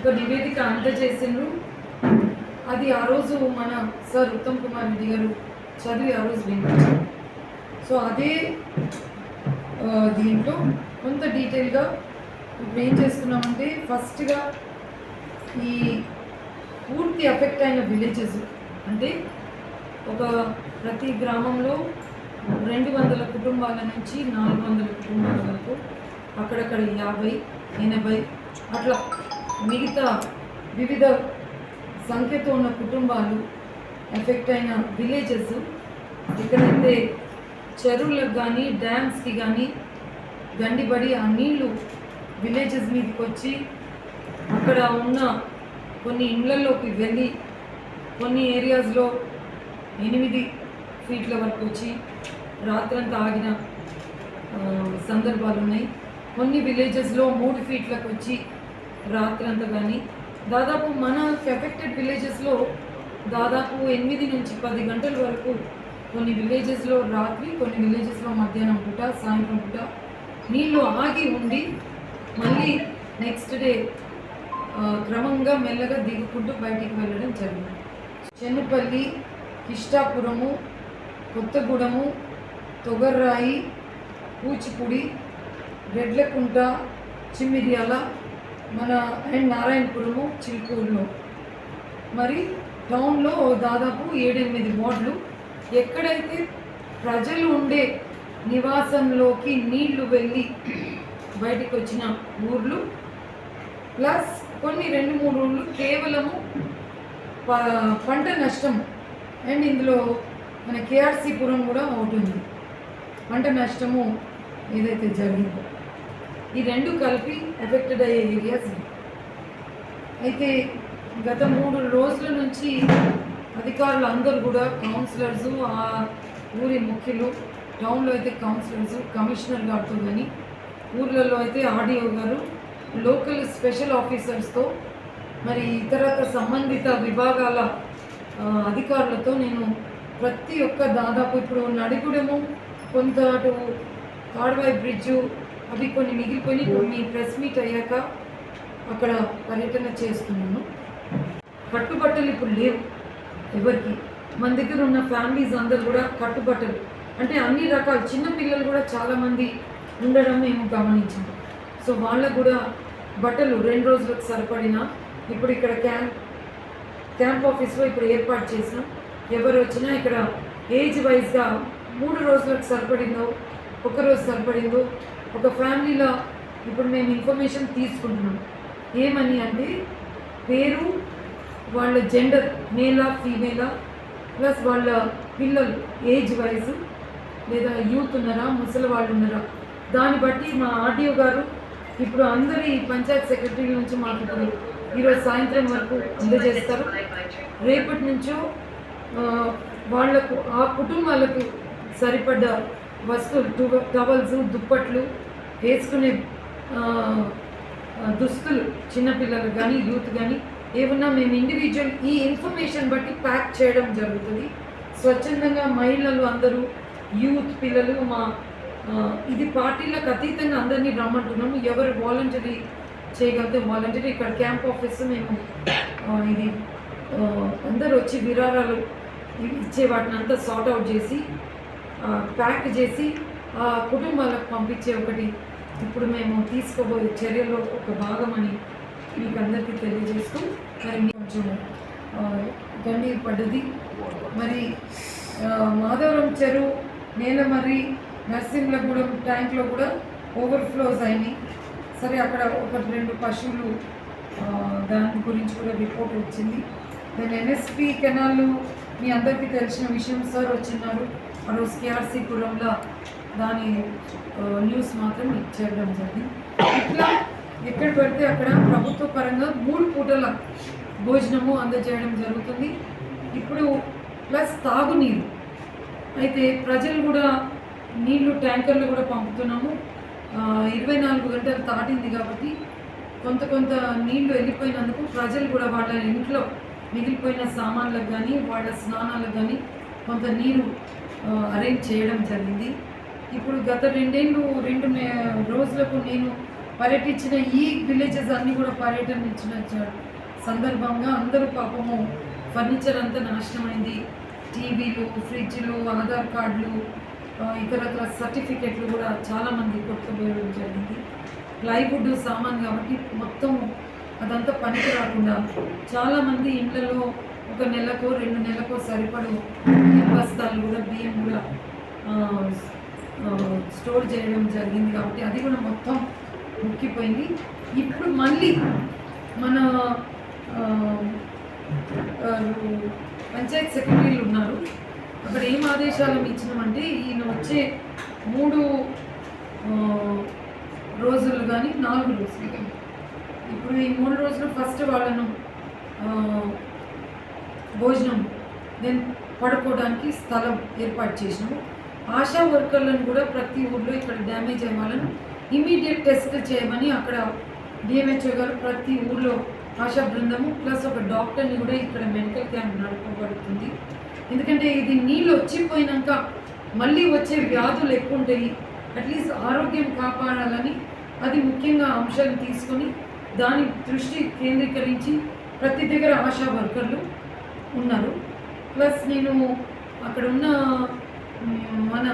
ఒక నివేదిక అందజేసిండ్రు. అది ఆ రోజు మన సార్ ఉత్తమ్ కుమార్ రెడ్డి గారు చదివి ఆ రోజు విన్నారు సో అదే దీంట్లో కొంత డీటెయిల్గా ఇప్పుడు ఏం చేస్తున్నామంటే ఫస్ట్గా ఈ పూర్తి ఎఫెక్ట్ అయిన విలేజెస్ అంటే ఒక ప్రతి గ్రామంలో రెండు వందల కుటుంబాల నుంచి నాలుగు వందల కుటుంబాల వరకు అక్కడక్కడ యాభై ఎనభై అట్లా మిగతా వివిధ సంఖ్యతో ఉన్న కుటుంబాలు ఎఫెక్ట్ అయిన విలేజెస్. ఎక్కడైతే చెరువులకు కానీ డ్యామ్స్కి కానీ గండిబడి ఆ నీళ్ళు విలేజెస్ మీదకి వచ్చి అక్కడ ఉన్న కొన్ని ఇండ్లలోకి వెళ్ళి కొన్ని ఏరియాస్లో ఎనిమిది ఫీట్ల వరకు వచ్చి రాత్రంతా ఆగిన సందర్భాలు ఉన్నాయి కొన్ని విలేజెస్లో మూడు ఫీట్లకు వచ్చి రాత్రంతా కానీ. దాదాపు మన ఎఫెక్టెడ్ విలేజెస్లో దాదాపు ఎనిమిది నుంచి పది గంటల వరకు కొన్ని విలేజెస్లో రాత్రి కొన్ని విలేజెస్లో మధ్యాహ్నం పూట సాయంత్రం పూట నీళ్ళు ఆగి ఉండి మళ్ళీ నెక్స్ట్ డే క్రమంగా మెల్లగా దిగుకుంటూ బయటికి వెళ్ళడం జరిగింది. చెన్నుపల్లి కిష్టాపురము కొత్తగూడెము తొగర్రాయి కూచిపూడి రెడ్లకుంట చిమ్మిరియాల మన అండ్ నారాయణపురము చిలుకూరులో. మరి టౌన్లో దాదాపు ఏడెనిమిది వార్డులు. ఎక్కడైతే ప్రజలు ఉండే నివాసంలోకి నీళ్ళు వెళ్ళి బయటికి వచ్చిన ఊర్లు ప్లస్ కొన్ని రెండు మూడు ఊళ్ళు కేవలము ప- పంట నష్టం. అండ్ ఇందులో మన కేఆర్సీ పురం కూడా ఒకటి ఉంది. పంట నష్టము ఏదైతే జరిగిందో. ఈ రెండు కలిపి ఎఫెక్టెడ్ అయ్యే ఏరియాస్ అయితే గత మూడు రోజుల నుంచి అధికారులు అందరూ కూడా కౌన్సిలర్స్ ఆ ఊరి ముఖ్యులు టౌన్లో అయితే కౌన్సిలర్స్ కమిషనర్ గారితో కానీ ఊర్లలో అయితే ఆర్డీఓ గారు లోకల్ స్పెషల్ ఆఫీసర్స్తో మరి ఇతరత సంబంధిత విభాగాల అధికారులతో నేను ప్రతి ఒక్క దాదాపు ఇప్పుడు నడిగుడము కొంత అటు తాడ్వాయి బ్రిడ్జు అవి కొన్ని మిగిలిపోయి ఇప్పుడు మీ ప్రెస్ మీట్ అయ్యాక అక్కడ పర్యటన చేస్తున్నాను. కట్టుబట్టలు ఇప్పుడు లేవు ఎవరికి? మన దగ్గర ఉన్న ఫ్యామిలీస్ అందరు కూడా కట్టుబట్టలు. అంటే అన్ని రకాల చిన్న పిల్లలు కూడా చాలామంది ఉండడం మేము గమనించాం. సో వాళ్ళకు కూడా బట్టలు రెండు రోజులకు సరిపడిన ఇప్పుడు ఇక్కడ క్యాంప్ క్యాంప్ ఆఫీస్లో ఇప్పుడు ఏర్పాటు చేసాం ఎవరు వచ్చినా ఇక్కడ ఏజ్ వైజ్గా మూడు రోజులకు సరిపడిందో ఒక రోజు సరిపడిందో ఒక ఫ్యామిలీలో ఇప్పుడు మేము ఇన్ఫర్మేషన్ తీసుకుంటున్నాం. ఏమని అంటే పేరు వాళ్ళ జెండర్ మేలా ఫీమేలా ప్లస్ వాళ్ళ పిల్లలు ఏజ్ వైజ్ లేదా యూత్ ఉన్నారా ముసలి వాళ్ళు ఉన్నారా. దాన్ని బట్టి మా ఆర్డీఓ గారు ఇప్పుడు అందరి పంచాయత్ సెక్రటరీ నుంచి మాకు ఇప్పుడు ఈరోజు సాయంత్రం వరకు అందజేస్తారు. రేపటి నుంచో వాళ్ళకు ఆ కుటుంబాలకు సరిపడ్డ వస్తువులు టు- టవల్స్ దుప్పట్లు వేసుకునే దుస్తులు చిన్నపిల్లలు కానీ యూత్ కానీ ఏమన్నా మేము ఇండివిజువల్ ఈ ఇన్ఫర్మేషన్ బట్టి ప్యాక్ చేయడం జరుగుతుంది. స్వచ్ఛందంగా మహిళలు అందరూ యూత్ పిల్లలు మా ఇది పార్టీలకు అతీతంగా అందరినీ రమ్మంటున్నాము. ఎవరు వాలంటరీ చేయగలిగితే వాలంటరీ. ఇక్కడ క్యాంప్ ఆఫీస్ మేము ఇది అందరూ వచ్చి విరాళాలు ఇచ్చే వాటిని అంతా సార్ట్ అవుట్ చేసి ప్యాక్ చేసి ఆ కుటుంబాలకు పంపించే ఒకటి. ఇప్పుడు మేము తీసుకోబోయే చర్యలో ఒక భాగం అని మీకు అందరికీ తెలియజేస్తూ మరి కొంచెం గండి పడ్డది. మరి మాధవరం చెరువు నేలమర్రి నర్సింహగూడెం ట్యాంక్లో కూడా ఓవర్ఫ్లోస్ అయినాయి. సరే అక్కడ ఒకటి రెండు పశువులు దాని గురించి కూడా రిపోర్ట్ వచ్చింది. దాని ఎన్ఎస్పి కెనాల్ మీ అందరికీ తెలిసిన విషయం సార్ వచ్చినారు రోజు కేఆర్సీపురంలో దాని న్యూస్ మాత్రం చేయడం జరిగింది. ఇట్లా ఎక్కడ పడితే అక్కడ ప్రభుత్వ పరంగా మూడు పూటల భోజనము అందజేయడం జరుగుతుంది. ఇప్పుడు ప్లస్ తాగునీరు. అయితే ప్రజలు కూడా నీళ్ళు ట్యాంకర్లు కూడా పంపుతున్నాము. ఇరవై నాలుగు గంటలు దాటింది కాబట్టి కొంత కొంత నీళ్ళు వెళ్ళిపోయినందుకు ప్రజలు కూడా వాళ్ళ ఇంట్లో మిగిలిపోయిన సామాన్లకు కానీ వాళ్ళ స్నానాలకు కానీ కొంత నీరు అరేంజ్ చేయడం జరిగింది. ఇప్పుడు గత రెండేళ్ళు రెండు రోజులకు నేను పర్యటించిన ఈ విలేజెస్ అన్నీ కూడా పర్యటన ఇచ్చిన సందర్భంగా అందరూ పాపము ఫర్నిచర్ అంతా నాశనమైంది. టీవీలు ఫ్రిడ్జ్లు ఆధార్ కార్డులు ఇతరత్ర సర్టిఫికెట్లు కూడా చాలామంది కొట్టుకుపోయడం జరిగింది. ప్లైవుడ్ సామాన్ కాబట్టి మొత్తం అదంతా పనికి రాకుండా చాలామంది ఇండ్లలో ఒక నెలకో రెండు నెలకో సరిపడు బస్తాలు కూడా బియ్యం కూడా స్టోర్ చేయడం జరిగింది కాబట్టి అది కూడా మొత్తం ముక్కిపోయింది ఇప్పుడు మళ్ళీ మన పంచాయత్ సెక్రటరీలు ఉన్నారు. అక్కడ ఏం ఆదేశాలు ఇచ్చినామంటే ఈయన వచ్చే మూడు రోజులు కానీ నాలుగు రోజులు కానీ ఇప్పుడు ఈ మూడు రోజులు ఫస్ట్ వాళ్ళను భోజనం దెన్ పడుకోవడానికి స్థలం ఏర్పాటు చేసినాము. ఆశా వర్కర్లను కూడా ప్రతి ఊర్లో ఇక్కడ డ్యామేజ్ అయ్యే వాళ్ళను ఇమీడియట్ టెస్ట్ చేయమని అక్కడ డిఎంహెచ్ఓ గారు ప్రతి ఊర్లో ఆశా బృందము ప్లస్ ఒక డాక్టర్ని కూడా ఇక్కడ మెడికల్ క్యాంప్ నడపబడుతుంది. ఎందుకంటే ఇది నీళ్ళు వచ్చిపోయినాక మళ్ళీ వచ్చే వ్యాధులు ఎక్కువ ఉంటాయి. అట్లీస్ట్ ఆరోగ్యం కాపాడాలని అది ముఖ్యంగా అంశాన్ని తీసుకొని దాని దృష్టి కేంద్రీకరించి ప్రతి దగ్గర ఆశా వర్కర్లు ఉన్నారు. ప్లస్ నేను అక్కడ ఉన్న మన